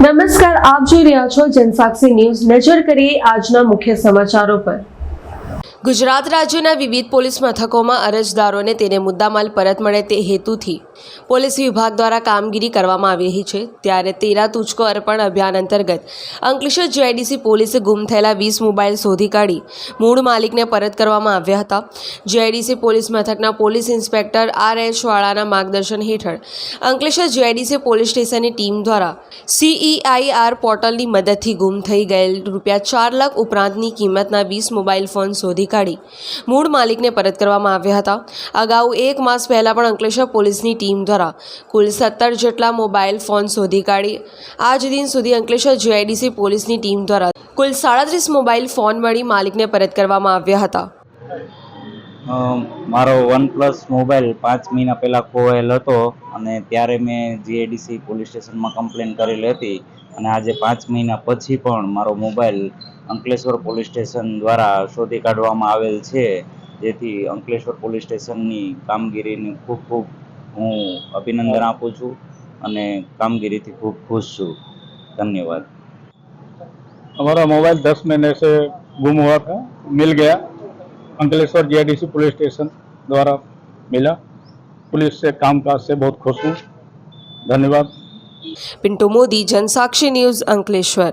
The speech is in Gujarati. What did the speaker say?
આપ જોઈ રહ્યા છો જનસાક્ષી ન્યૂઝ. નજર કરીએ આજના મુખ્ય સમાચારો પર. ગુજરાત રાજ્યના વિવિધ પોલીસ મથકોમાં અરજદારોને તેને મુદ્દામાલ પરત મળે તે હેતુથી પોલીસ વિભાગ દ્વારા કામગીરી કરવામાં આવી રહી છે. ત્યારે તેરા તુચકો અર્પણ અભિયાન અંતર્ગત અંકલેશ્વર જીઆઈડીસી પોલીસે ગુમ થયેલા વીસ મોબાઈલ શોધી કાઢી મૂળ માલિકને પરત કરવામાં આવ્યા હતા. જીઆઈડીસી પોલીસ મથકના પોલીસ ઇન્સ્પેક્ટર આર એચ વાળાના માર્ગદર્શન હેઠળ અંકલેશ્વર જીઆઈડીસી પોલીસ સ્ટેશનની ટીમ દ્વારા સીઈઆઈઆર પોર્ટલની મદદથી ગુમ થઈ ગયેલ રૂપિયા ચાર લાખ ઉપરાંતની કિંમતના વીસ મોબાઈલ ફોન શોધી કાઢી મૂળ માલિકને પરત કરવામાં આવ્યા હતા. અગાઉ એક માસ પહેલાં પણ અંકલેશ્વર પોલીસની ટીમ દ્વારા કુલ સત્તર જેટલા મોબાઈલ ફોન શોધી કાઢી. આજ દિન સુધી અંકલેશ્વર જીઆઈડીસી પોલીસની ટીમ દ્વારા કુલ સાડત્રીસ મોબાઈલ ફોન મળી માલિકને પરત કરવામાં આવ્યા હતા. મારો વન પ્લસ મોબાઈલ પાંચ મહિના પહેલાં ખોવાયેલ હતો અને ત્યારે મેં જીએડીસી પોલીસ સ્ટેશનમાં કમ્પ્લેન કરેલી હતી અને આજે પાંચ મહિના પછી પણ મારો મોબાઈલ અંકલેશ્વર પોલીસ સ્ટેશન દ્વારા શોધી કાઢવામાં આવેલ છે. જેથી અંકલેશ્વર પોલીસ સ્ટેશનની કામગીરીને ખૂબ ખૂબ હું અભિનંદન આપું છું અને કામગીરીથી ખૂબ ખુશ છું ધન્યવાદ हमारा मोबाइल दस महीने से गुम हुआ था मिल गया अंकलेश्वर जीआईडीसी पुलिस स्टेशन द्वारा मिला पुलिस से कामकाज से बहुत खुश हूँ धन्यवाद પિન્ટુ મોદી જનસાક્ષી ન્યૂઝ અંકલેશ્વર